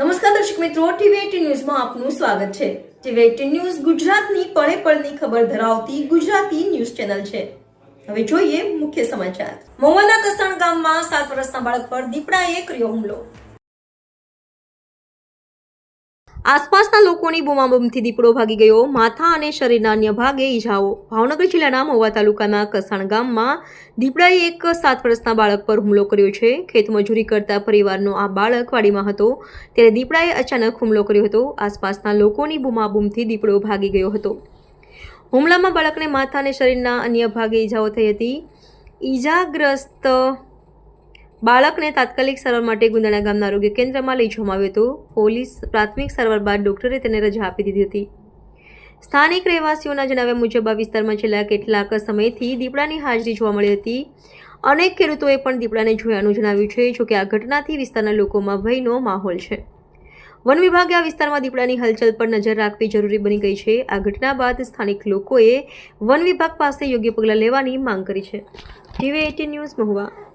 નમસ્કાર દર્શક મિત્રો, ટીવી ન્યૂઝમાં આપનું સ્વાગત છે. ટીવી ન્યૂઝ ગુજરાતની પળે પળની ખબર ધરાવતી ગુજરાતી ન્યૂઝ ચેનલ છે. હવે જોઈએ મુખ્ય સમાચાર. મહુવાના કસણ ગામમાં સાત વર્ષના બાળક પર દીપડાએ કર્યો હુમલો. આસપાસના લોકોની બૂમાબૂમથી દીપડો ભાગી ગયો. માથા અને શરીરના અન્ય ભાગે ઈજાઓ. ભાવનગર જિલ્લાના મહુવા તાલુકાના કસાણ ગામમાં દીપડાએ એક સાત વર્ષના બાળક પર હુમલો કર્યો છે. ખેતમજૂરી કરતા પરિવારનો આ બાળક વાડીમાં હતો. ત્યારે દીપડાએ અચાનક હુમલો કર્યો હતો. આસપાસના લોકોની બૂમાબૂમથી દીપડો ભાગી ગયો હતો. હુમલામાં બાળકને માથા અને શરીરના અન્ય ભાગે ઈજાઓ થઈ હતી. ઈજાગ્રસ્ત બાળકને તાત્કાલિક સારવાર માટે ગુંદાણા ગામના આરોગ્ય કેન્દ્રમાં લઈ જવામાં આવ્યો હતો. પોલીસ પ્રાથમિક સારવાર બાદ ડોક્ટરે તેને રજા આપી દીધી હતી. સ્થાનિક રહેવાસીઓના જણાવ્યા મુજબ આ વિસ્તારમાં છેલ્લા કેટલાક સમયથી દીપડાની હાજરી જોવા મળી હતી. અનેક ખેડૂતોએ પણ દીપડાને જોયાનું જણાવ્યું છે, જોકે આ ઘટનાથી વિસ્તારના લોકોમાં ભયનો માહોલ છે. વન વિભાગે આ વિસ્તારમાં દીપડાની હલચલ પર નજર રાખવી જરૂરી બની ગઈ છે. આ ઘટના બાદ સ્થાનિક લોકોએ વન વિભાગ પાસે યોગ્ય પગલાં લેવાની માંગ કરી છે. TV eighteen news Mahuva.